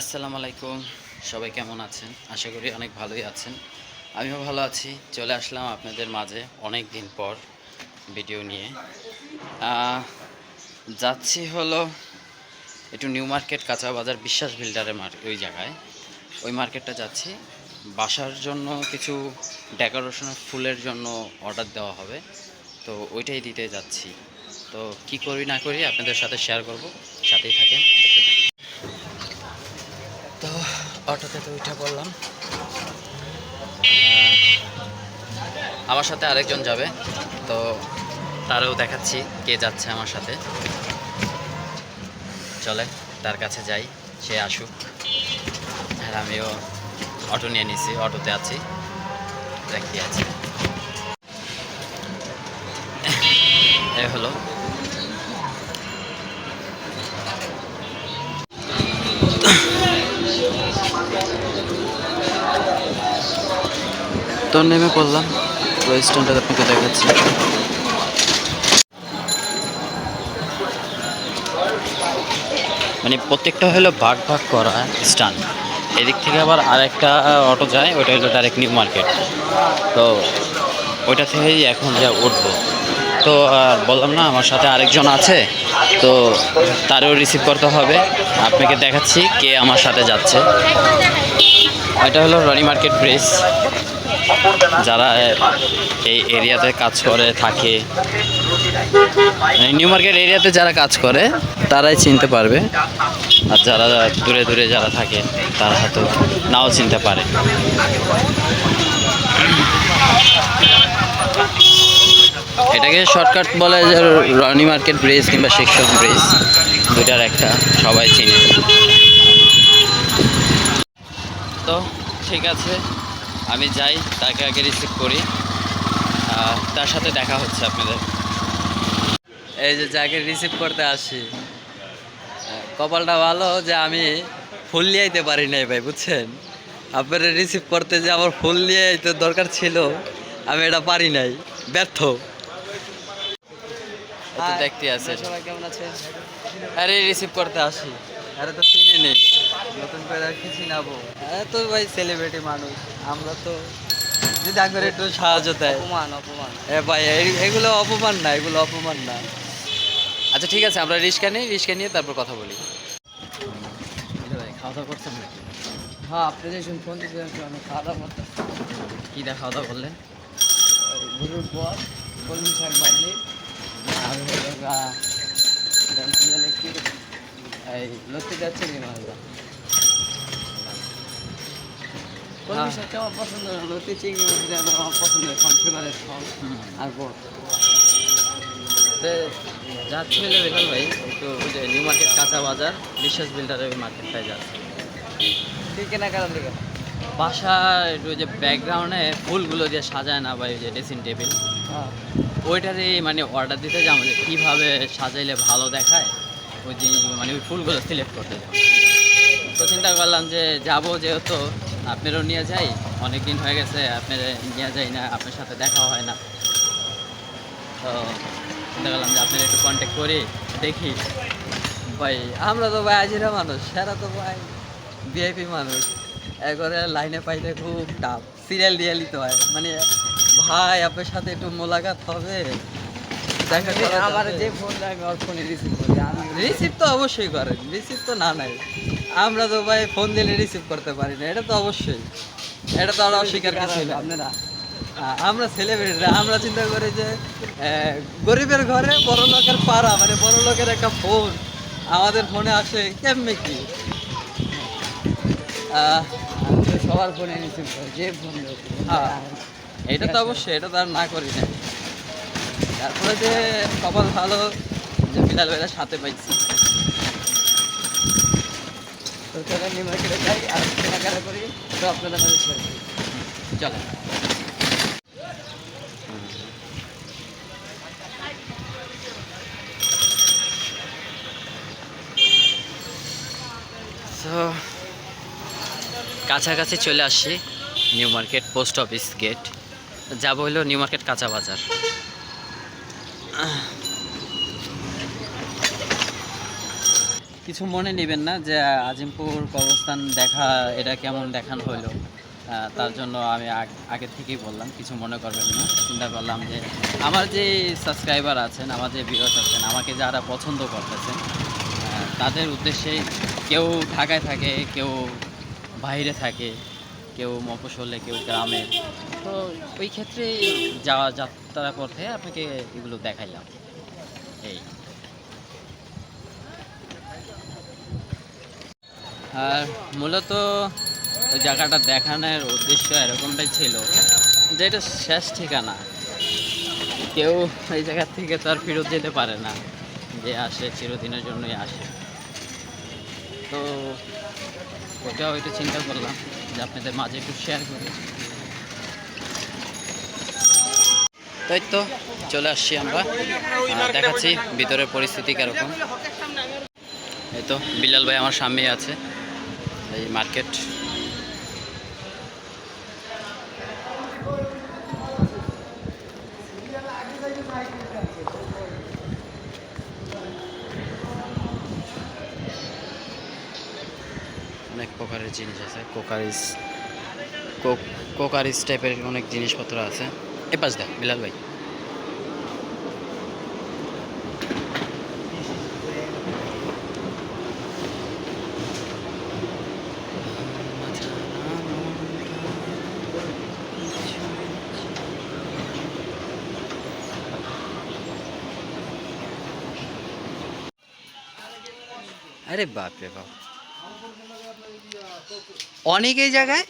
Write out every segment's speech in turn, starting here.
আসসালামু আলাইকুম। সবাই কেমন আছেন? আশা করি অনেক ভালোই আছেন। আমিও ভালো আছি। চলে আসলাম আপনাদের মাঝে অনেক দিন পর ভিডিও নিয়ে। যাচ্ছি হলো একটু নিউ মার্কেট কাঁচা বাজার বিশ্বাস বিল্ডারের মার্ক ওই জায়গায়। ওই মার্কেটটা যাচ্ছি। বাসার জন্য কিছু ডেকোরেশনের ফুলের জন্য অর্ডার দেওয়া হবে। তো ওইটাই দিতে যাচ্ছি। তো কি করি না করি আপনাদের সাথে শেয়ার করব। সাথেই থাকেন। তো অটোতে তো উঠে পড়লাম। আমার সাথে আরেকজন যাবে, তো তারও দেখাচ্ছি কে যাচ্ছে আমার সাথে। চলে, তার কাছে যাই, সে আসুক। আর আমিও অটো নিয়ে নিছি, অটোতে আছি। দেখি আছি। এ হলো তো নেমে পড়লাম তো স্ট্যান্ডটা আপনাকে দেখাচ্ছি। মানে প্রত্যেকটা হলো ভাগ ভাগ করা স্ট্যান্ড এদিক থেকে আবার আরেকটা অটো যায় ওটা হলো ডাইরেক্ট নিউ মার্কেট তো ওইটা থেকেই এখন যা উঠবো। তো আর বললাম না, আমার সাথে আরেকজন আছে। তো তারও রিসিভ করতে হবে। আপনাকে দেখাচ্ছি কে আমার সাথে যাচ্ছে। এটা হলো রনি মার্কেট ব্রিজ। যারা এই এরিয়াতে কাজ করে, থাকে। মানে নিউ মার্কেট এরিয়াতে যারা কাজ করে, তারাই চিনতে পারবে। আর যারা দূরে দূরে যারা থাকে, তারা হয়তো নাও চিনতে পারে। এটাকে শর্টকাট বলে যে রনি মার্কেট ব্রিজ কিংবা শিক্ষক ব্রিজ দুটার একটা, সবাই চিনে। তো, ঠিক আছে। আমি যাই তাকে আগে রিসিভ করি। তার সাথে দেখা হচ্ছে আপনাদের। এই যে যাকে রিসিভ করতে আসি কপালটা ভালো যে আমি ফুল নিয়ে আইতে পারি নাই ভাই বুঝছেন? আপনারা রিসিভ করতে যে আমার ফুল নিয়ে আইতে দরকার ছিল আমি এটা পারি নাই ব্যর্থ। দেখতে আছে আরে রিসিভ করতে আসি। আরে তো চিনে নেই। নতুন করে আর কিছু নাবো হ্যাঁ তো ভাই সেলিব্রিটি মানুষ। আমরা তো যদি একবার একটু সাহায্য দেয়। অপমান অপমান। এ ভাই এগুলো অপমান না এগুলো অপমান না। আচ্ছা ঠিক আছে আমরা রিস্কা নিই রিস্কা নিয়ে তারপর কথা বলি। ভাই খাওয়া দাওয়া করছেন হ্যাঁ আপনি যে শুন ফোন আমি খাওয়া দাওয়া করতে কী দা খাওয়া দাওয়া করলেন গরুর পর কলমি শাক ভাজলি আর এই লতি যাচ্ছে কি মাছটা কলমি হ্যাঁ। আমার পছন্দ আমার আর বেলাল ভাই একটু ওই যে নিউ মার্কেট কাঁচা বাজার বিশ্বাস বিল্ডারের ওই মার্কেটটায় যাচ্ছে তুই কেনাকাটার দিকে? বাসা একটু যে ব্যাকগ্রাউন্ডে ফুলগুলো দিয়ে সাজায় না বা ওই যে ড্রেসিং টেবিল ওইটারই মানে অর্ডার দিতে যাব যে কীভাবে সাজাইলে ভালো দেখায় ওই জিনিস মানে ওই ফুলগুলো সিলেক্ট করতে তো চিন্তা করলাম যে যাব যেহেতু আপনারও নিয়ে যাই? অনেক দিন হয়ে গেছে আপনার নিয়ে যাই না আপনার সাথে দেখা হয় না। তো চিন্তা করলাম যে আপনার একটু কন্ট্যাক্ট করি দেখি। ভাই আমরা তো ভাই আজিরা মানুষ সেরা তো ভাই ভিআইপি মানুষ। একবারে লাইনে পাইলে খুব টাফ সিরিয়াল দিয়ে তো হয়। মানে ভাই আপনার সাথে একটু মোলাকাত হবে। দেখা আমার যে ফোন ওর রিসিভ তো অবশ্যই করেন রিসিভ তো না নাই। আমরা তো ভাই ফোন দিলে রিসিভ করতে পারি না এটা তো অবশ্যই। এটা তো আর অস্বীকার কিছু না আপনারা। আমরা সেলিব্রিটি আমরা চিন্তা করি যে গরিবের ঘরে বড় লোকের পাড়া মানে বড় লোকের একটা ফোন আমাদের ফোনে আসে কেমনি কি? সবার ফোনে রিসিভ করি যে ফোন হ্যাঁ। এটা তো অবশ্যই এটা তো আর না করি না। তারপরে যে কপাল ভালো যে বিলাল সাথে পাইছি। তো নিউ মার্কেটে করি কাছাকাছি চলে আসছি new market post office gate. যাব হলো নিউ মার্কেট কাঁচা বাজার। কিছু মনে নেবেন না যে, আজিমপুর কবরস্থান দেখা, এটা কেমন দেখানো হলো তার জন্য আমি আগ- থেকেই বললাম, কিছু মনে করবেন না। চিন্তা করলাম যে, আমার যে সাবস্ক্রাইবার আছেন, আমার যে ভিউয়ার্স আছেন, আমাকে যারা পছন্দ করতেছেন তাদের উদ্দেশ্যে কেউ ঢাকায় থাকে, কেউ বাইরে থাকে, কেউ মফসলে কেউ গ্রামে। তো ওই ক্ষেত্রে যাওয়া যাত্রা করতে আপনাকে এগুলো দেখাইলাম। এই। আর মূলত জায়গাটা দেখানোর উদ্দেশ্য এরকমটাই ছিল। যে এটা শেষ ঠিকানা। কেউ এই জায়গা থেকে তো আর ফেরত যেতে পারে না, যে আসে, চিরদিনের জন্যই আসে। তো ওটা হয়তো চিন্তা করলাম যে আপনাদের মাঝে একটু শেয়ার করি। তাই তো চলে আসছি আমরা। দেখাচ্ছি ভিতরের পরিস্থিতি কীরকম। এই তো বিলাল ভাই আমার সামনেই আছে। এই মার্কেট। অনেক প্রকারের জিনিস আছে। কোকারিস কোকারিস টাইপের অনেক জিনিসপত্র আছে। এ পাশ দেখ, বিলাল ভাই। আরে বাপ রে বাপ। অনেক এই জায়গায়?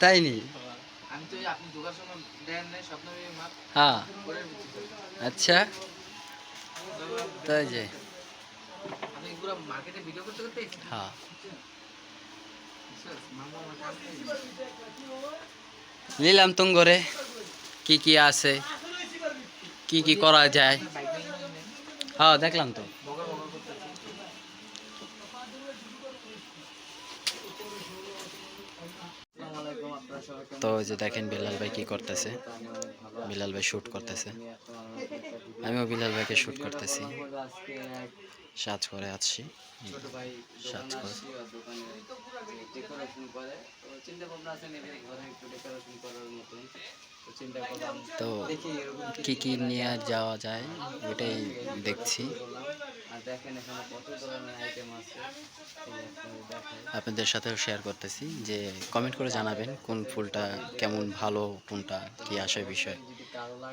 তাই নি? হ্যাঁ। আচ্ছা। তাই যে। হ্যাঁ। নিলাম তুঙ্গরে। কি কি আছে? কি কি করা যায়? হ্যাঁ দেখলাম তো তো ওই যে দেখেন বিলাল ভাই কি করতেছে। বিলাল ভাই শুট করতেছে আমিও বিলাল ভাইকে শুট করতেছি। সাজ করে আসছি দোকানে করে। চিন্তা ভাবনা আছে ঘরে একটু ডেকোরেশন করার মতন তো কি কি নিয়ে যাওয়া যায় ওইটাই দেখছি। আপনাদের সাথেও শেয়ার করতেছি যে কমেন্ট করে জানাবেন কোন ফুলটা কেমন ভালো, কোনটা কি আসে বিষয়।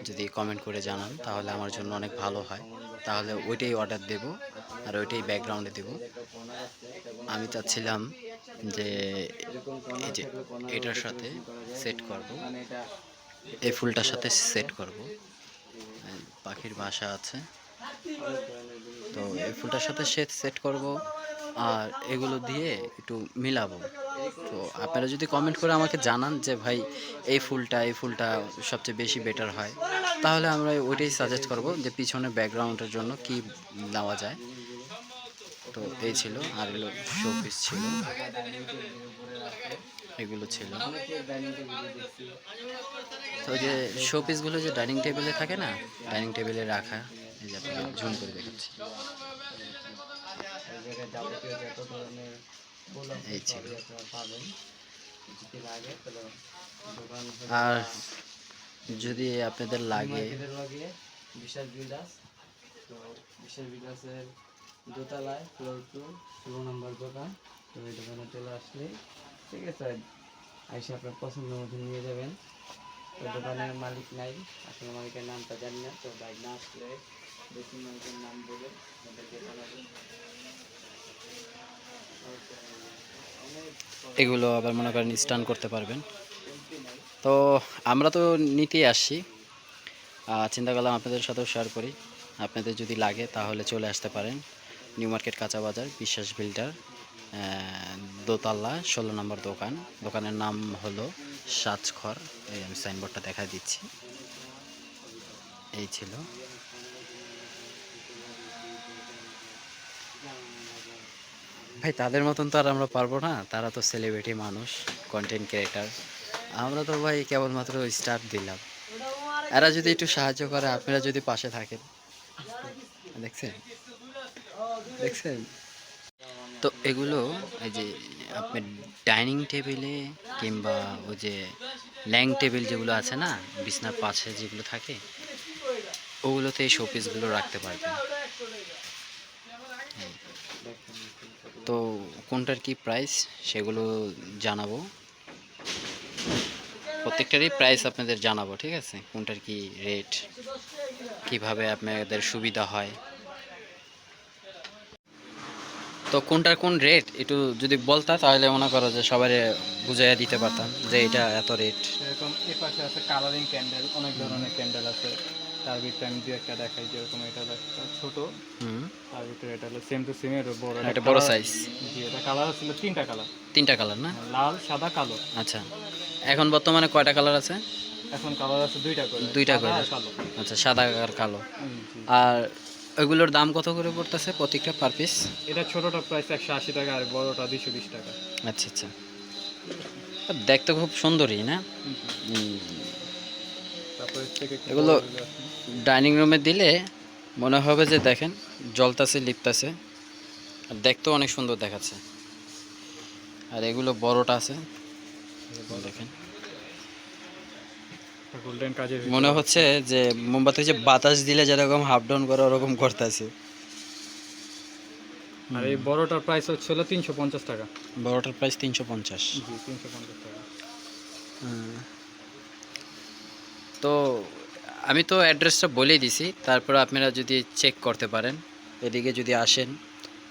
যদি কমেন্ট করে জানান তাহলে আমার জন্য অনেক ভালো হয়। তাহলে ওইটাই অর্ডার দেব আর ওইটাই ব্যাকগ্রাউন্ডে দেব। আমি চাচ্ছিলাম যে এটার সাথে সেট করব। এই ফুলটার সাথে সেট করব। পাখির বাসা আছে। তো এই ফুলটার সাথে সেট সেট করব আর এগুলো দিয়ে একটু মিলাবো। তো আপনারা যদি কমেন্ট করে আমাকে জানান যে, ভাই, এই ফুলটা এই ফুলটা সবচেয়ে বেশি বেটার হয়? তাহলে আমরা ওইটাই সাজেস্ট করব যে, পিছনে ব্যাকগ্রাউন্ডের জন্য কি নেওয়া যায়। তো এই ছিল আর এগুলো শো পিস ছিল এগুলো ছিল তো যে শো পিসগুলো যে ডাইনিং টেবিলে থাকে না ডাইনিং টেবিলে রাখা এই যে আপনাকে ঝুম করে দেখাচ্ছি এই ছিল। আর যদি আপনাদের লাগে বিশাল বিল্ডার্স তো বিশাল বিল্ডার্সের দোতলায় ফ্লোর টু ষোলো নম্বর দোকান। তো এই দোকানে চলে আসলে, ঠিক আছে, আইসে আপনার পছন্দ মতো নিয়ে যাবেন। তো দোকানের মালিক নাই, আসলে মালিকের নামটা জানি না, তো বাইক না আসলে বেশি মালিকের নাম বলে জানাবেন এগুলো আবার মনে করেন স্টান করতে পারবেন। তো আমরা তো নিতেই আসছি। চিন্তা করলাম আপনাদের সাথেও শেয়ার করি। আপনাদের যদি লাগে তাহলে চলে আসতে পারেন। নিউ মার্কেট কাঁচা বাজার বিশ্বাস বিল্ডার দোতলা, ষোলো নম্বর দোকান। দোকানের নাম হলো সাজখর এই আমি সাইনবোর্ডটা দেখা দিচ্ছি। এই ছিল। ভাই, তাদের মতন তো আর আমরা পারব না। তারা তো সেলিব্রিটি মানুষ কন্টেন্ট ক্রিয়েটার আমরা তো ভাই কেবলমাত্র স্টার্ট দিলাম। এরা যদি একটু সাহায্য করে, আপনারা যদি পাশে থাকেন। দেখছেন? দেখছেন? তো এগুলো এই যে আপনার ডাইনিং টেবিলে কিংবা ওই যে ল্যাং টেবিল যেগুলো আছে না বিছনার পাশে যেগুলো থাকে ওগুলোতে এই শোপিসগুলো রাখতে পারবেন। তো কোনটার কি প্রাইস সেগুলো জানাব। প্রত্যেকটারই প্রাইস আপনাদের জানাব, ঠিক আছে? কোনটার কি রেট? কীভাবে আপনাদের সুবিধা হয়? তো কোনটার কোন রেট একটু যদি বলতা তাহলে মনে করো যে সবাই বুঝাইয়া দিতে পারতাম যে এটা এত রেট এরকম এই পাশে আছে কালারিং ক্যান্ডেল অনেক ধরনের ক্যান্ডেল আছে। তার ভিতরে আমি দু একটা দেখাই যেরকম এটা একটা ছোট। হুম। তার ভিতরে এটা হলো সেম টু সেম এর বড় এটা বড় সাইজ জি এটা কালার ছিল তিনটা কালার তিনটা কালার না? লাল সাদা কালো। আচ্ছা। এখন বর্তমানে কয়টা কালার আছে? এখন কালার আছে দুইটা করে। দুইটা করে। আচ্ছা সাদা আর কালো। আর ওইগুলোর দাম কত করে পড়তেছে প্রত্যেকটা পার পিস এটা ছোটটা প্রাইস একশো আশি টাকা আর বড়টা দুইশো বিশ টাকা। আচ্ছা আচ্ছা। দেখতে খুব সুন্দরই না? এগুলো ডাইনিং রুমে দিলে মনে হবে যে দেখেন জলতাছে লিপতাছে। আর দেখতেও অনেক সুন্দর দেখাচ্ছে। আর এগুলো বড়টা আছে। দেখেন। গোল্ডেন কাজের মনে হচ্ছে যে মোমবাতি যে বাতাস দিলে যেরকম হাফ ডাউন করে ওরকম করতেছে। আর এই বড়টার প্রাইস হচ্ছিল তিনশো পঞ্চাশ টাকা। বড়টার প্রাইস তিনশো পঞ্চাশ। জি তিনশো পঞ্চাশ টাকা। তো আমি তো অ্যাড্রেসটা বলেই দিছি তারপর আপনারা যদি চেক করতে পারেন এদিকে যদি আসেন।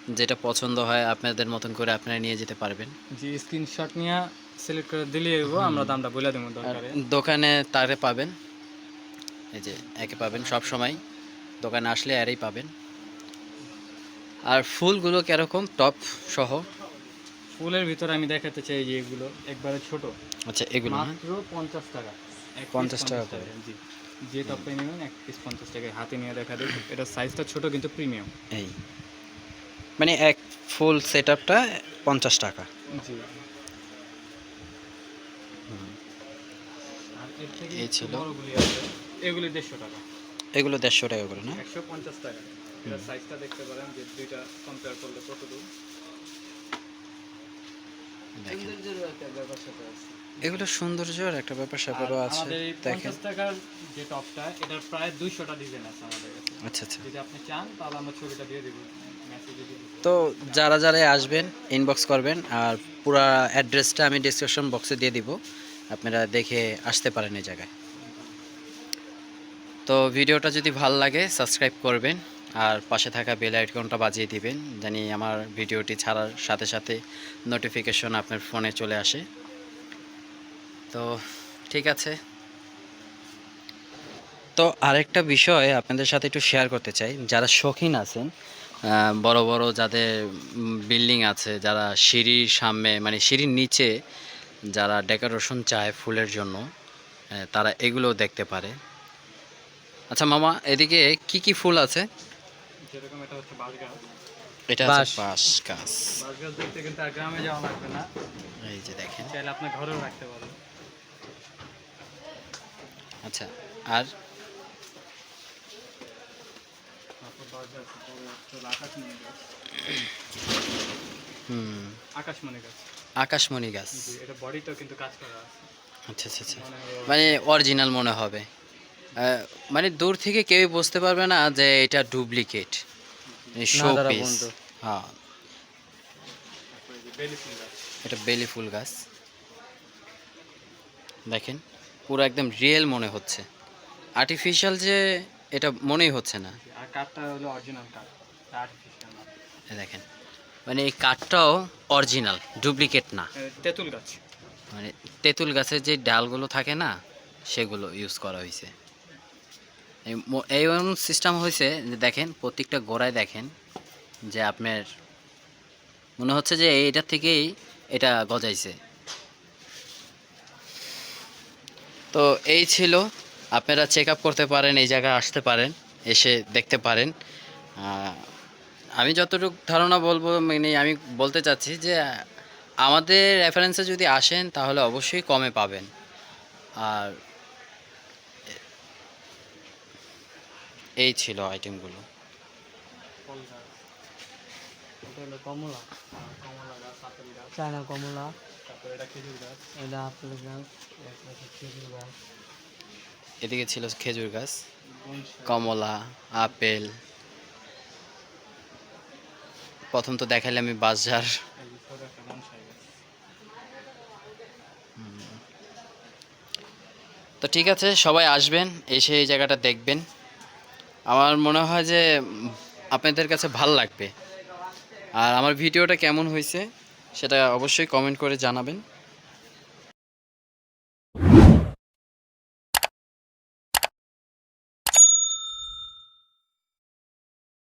যেটা পছন্দ হয় আপনাদের মতন করে আপনারা নিয়ে যেতে পারবেন। জি স্ক্রিনশট নিয়ে সিলেক্ট করে দিলে আমরা দামটা বলে দেবো দরকারে। দোকানে তারে পাবেন এই যে একে পাবেন সব সময়। দোকানে আসলে আরই পাবেন। আর ফুলগুলো কীরকম? টপ সহ? ফুলের ভিতর আমি দেখাতে চাই যে এগুলো একবারে ছোট। আচ্ছা এগুলো মাত্র পঞ্চাশ টাকা। 50 টাকা করে। জি। যে টপটা নেবেন এক পিস পঞ্চাশ টাকায় হাতে নিয়ে দেখা দেবে এটা সাইজটা ছোট কিন্তু প্রিমিয়াম এই। মানে এক ফুল সেট আপটা পঞ্চাশ টাকা। এই ছিল। এগুলি দেড়শো টাকা। এগুলো দেড়শো টাকা করে না? একশো পঞ্চাশ টাকা। সাইজটা দেখতে পারেন যে দুইটা কম্পেয়ার করলে কত দূর দেখেন একটা ব্যাপার সাথে আছে। এগুলো সৌন্দর্যের একটা ব্যাপার স্যাপারও আছে আমাদের দেখেন। টাকার যে টপটা এটার প্রায় 200টা ডিজাইন আছে আমাদের আচ্ছা আচ্ছা। যদি আপনি চান তাহলে আমরা ছবিটা দিয়ে দেব। তো যারা যারা আসবেন ইনবক্স করবেন আর পুরা অ্যাড্রেসটা আমি ডিসক্রিপশন বক্সে দিয়ে দিব। আপনারা দেখে আসতে পারেন এই জায়গায়। তো ভিডিওটা যদি ভালো লাগে সাবস্ক্রাইব করবেন আর পাশে থাকা বেল আইকনটা বাজিয়ে দিবেন, জানি আমার ভিডিওটি ছাড়ার সাথে সাথে নোটিফিকেশন আপনার ফোনে চলে আসে। তো ঠিক আছে। তো আরেকটা বিষয় আপনাদের সাথে একটু শেয়ার করতে চাই। যারা শৌখিন আছেন বড় বড় যাদের বিল্ডিং আছে যারা সিঁড়ির সামনে মানে সিঁড়ির নিচে যারা ডেকোরেশন চায় ফুলের জন্য তারা এগুলো দেখতে পারে। আচ্ছা মামা এদিকে কি কি ফুল আছে? যেরকম এটা হচ্ছে বাঁশ গাছ এটা আছে বাঁশ। গাছ বাঁশ গাছ দেখতে কিন্তু আর গ্রামে যাওয়া লাগবে না। এই যে দেখেন। চাইলে আপনার ঘরেও রাখতে পারেন। আচ্ছা আর? আকাশমণি গাছ হুম। আকাশমণি গাছ আকাশমণি গাছ এটা বডিটাও কিন্তু কাজ করা আছে। আচ্ছা আচ্ছা আচ্ছা। মানে অরিজিনাল মনে হবে। মানে দূর থেকে কেউই বুঝতে পারবে না যে এটা ডুপ্লিকেট। শো দ্বারা পিস বন্ধ। হ্যাঁ। বেলি ফুল গাছ। এটা বেলি ফুল গাছ। দেখেন পুরো একদম রিয়েল মনে হচ্ছে। আর্টিফিশিয়াল যে এটা মনেই হচ্ছে না। আর কাঠটা হলো অরিজিনাল কাঠ। দেখেন। মানে এই কাঠটাও অরিজিনাল ডুপ্লিকেট না। তেঁতুল গাছ। মানে তেঁতুল গাছের যে ডালগুলো থাকে না সেগুলো ইউজ করা হয়েছে এই এই সিস্টেম হয়েছে যে দেখেন প্রত্যেকটা গোড়ায় দেখেন যে আপনার মনে হচ্ছে যে এইটার থেকেই এটা গজাইছে। তো এই ছিল আপনারা চেক আপ করতে পারেন এই জায়গায় আসতে পারেন এসে দেখতে পারেন। আমি যতটুকু ধারণা বলব মানে আমি বলতে চাচ্ছি যে আমাদের রেফারেন্সে যদি আসেন তাহলে অবশ্যই কমে পাবেন। আর এই ছিল আইটেমগুলো কমলা চায়না এদিকে ছিল খেজুর গাছ কমলা আপেল। প্রথম তো দেখালে আমি বাজার। তো ঠিক আছে, সবাই আসবেন, এসে এই জায়গাটা দেখবেন। আমার মনে হয় যে আপনাদের কাছে ভালো লাগবে। আর আমার ভিডিওটা কেমন হয়েছে সেটা অবশ্যই কমেন্ট করে জানাবেন।